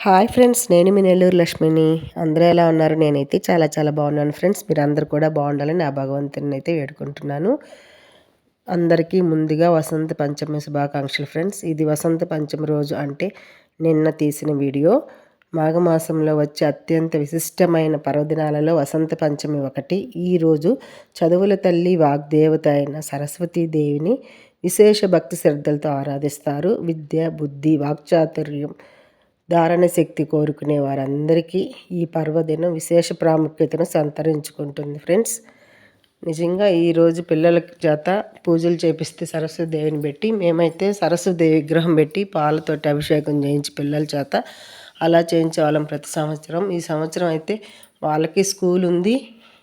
Hi friends నేను మీ నెల్లూరు లక్ష్మిని. అందరూ ఎలా ఉన్నారు? నేనైతే చాలా చాలా బాగున్నాను ఫ్రెండ్స్. మీరు అందరు కూడా బాగుండాలని నా భగవంతుని అయితే వేడుకుంటున్నాను. అందరికీ ముందుగా వసంత పంచమి శుభాకాంక్షలు ఫ్రెండ్స్. ఇది వసంత పంచమి రోజు అంటే నిన్న తీసిన వీడియో. మాఘమాసంలో వచ్చే అత్యంత విశిష్టమైన పర్వదినాలలో వసంత పంచమి ఒకటి. ఈరోజు చదువుల తల్లి వాగ్దేవత అయిన సరస్వతీదేవిని విశేష భక్తి శ్రద్ధలతో ఆరాధిస్తారు. విద్య బుద్ధి వాక్చాతుర్యం ధారణ శక్తి కోరుకునే వారందరికీ ఈ పర్వదినం విశేష ప్రాముఖ్యతను సంతరించుకుంటుంది. ఫ్రెండ్స్ నిజంగా ఈరోజు పిల్లల చేత పూజలు చేపిస్తే సరస్వదేవిని పెట్టి మేమైతే సరస్వదేవి విగ్రహం పెట్టి పాలతోటి అభిషేకం చేయించి పిల్లల చేత అలా చేయించే వాళ్ళం ప్రతి సంవత్సరం. ఈ సంవత్సరం అయితే వాళ్ళకి స్కూల్ ఉంది.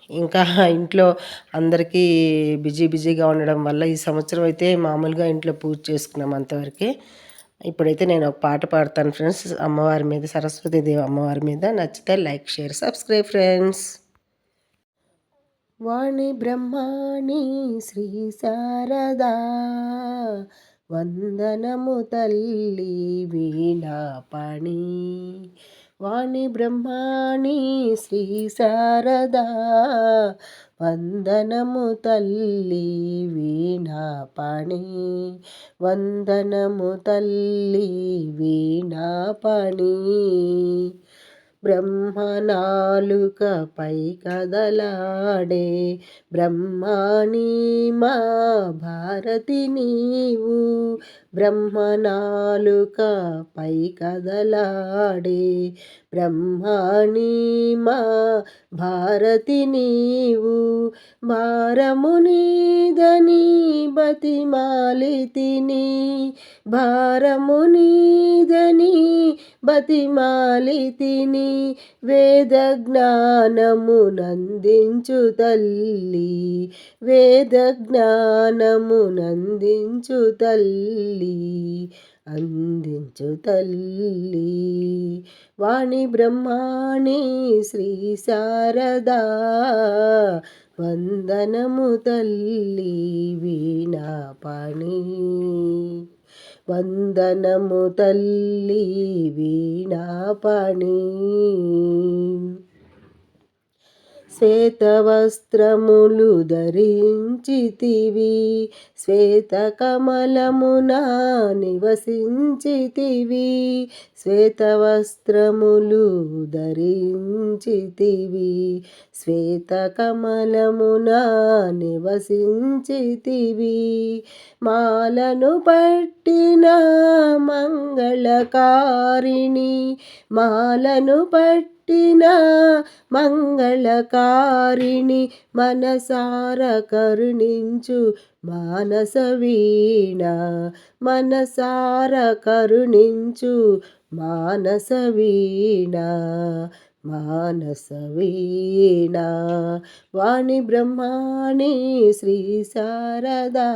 ఇంకా ఇంట్లో అందరికీ బిజీ బిజీగా ఉండడం వల్ల ఈ సంవత్సరం అయితే మామూలుగా ఇంట్లో పూజ చేసుకున్నాం అంతవరకే. ఇప్పుడైతే నేను ఒక పాట పాడతాను ఫ్రెండ్స్. అమ్మవారి మీద సరస్వతీదేవి అమ్మవారి మీద నచ్చితే like share subscribe friends. Vani Brahmani Shri Sharada వందనము తల్లి వీణాపాణి. వాణి బ్రహ్మాణి శ్రీ శారదా. వందనము తల్లి వీణాపాణి వందనము తల్లి వీణాపాణి బ్రహ్మనాలుకపై కదలాడే బ్రహ్మాణి మా భారతి నీవు. బ్రహ్మనాలుకపై కదలాడే బ్రహ్మాణి మా భారతి నీవు భారమునిదని బతిమాలితిని భారమునిదని బతిమాలితిని వేద జ్ఞానము నందించు తల్లి వేద జ్ఞానము నందించు తల్లి. అందించు తల్లి. వాణి బ్రహ్మాణి శ్రీ శారదా. వందనము తల్లి వీణాపణి వందనము తల్లి వీణాపణి శ్వేతవస్త్రములు ధరించితివి శ్వేతకమలమున నివసించితివి శ్వేతవస్త్రములు ధరించితివి శ్వేతకమలమున నివసించితివి. మాలను పట్టిన మంగళకారిణి మాలను పట్టి పుట్టిన మంగళకారిణి మనసార కరుణించు మానస వీణ మనసార కరుణించు మానస వీణ. మానసవీణ. వాణి బ్రహ్మాణి శ్రీ శారదా.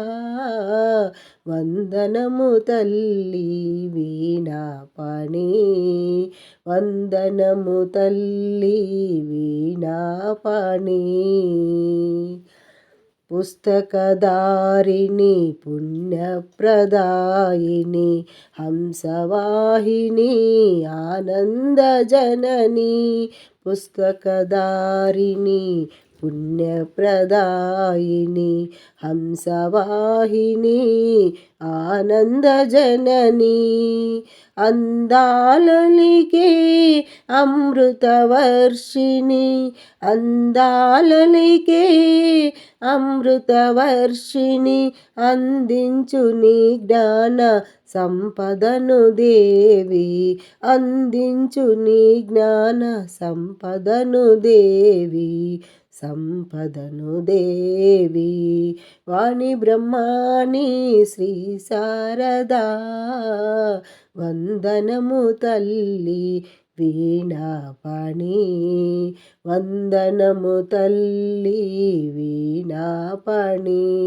వందనము తల్లి వీణా పణి. వందనము తల్లి వీణా పణి. పుస్తకదారిణి పుణ్యప్రదాయిని హంసవాహిని ఆనందజనని పుస్తకదారిణి పుణ్యప్రదాయిని హంసవాహిని ఆనందజనని అందాలలికే అమృతవర్షిణి అందాలలికే అమృతవర్షిణి అందించు నీ జ్ఞాన సంపదను దేవి అందించు నీ జ్ఞాన సంపదను దేవి. సంపదను దేవి వాణి బ్రహ్మాణి శ్రీ శారదా. వందనము తల్లి వీణాపాణి. వందనము తల్లి వీణాపాణి.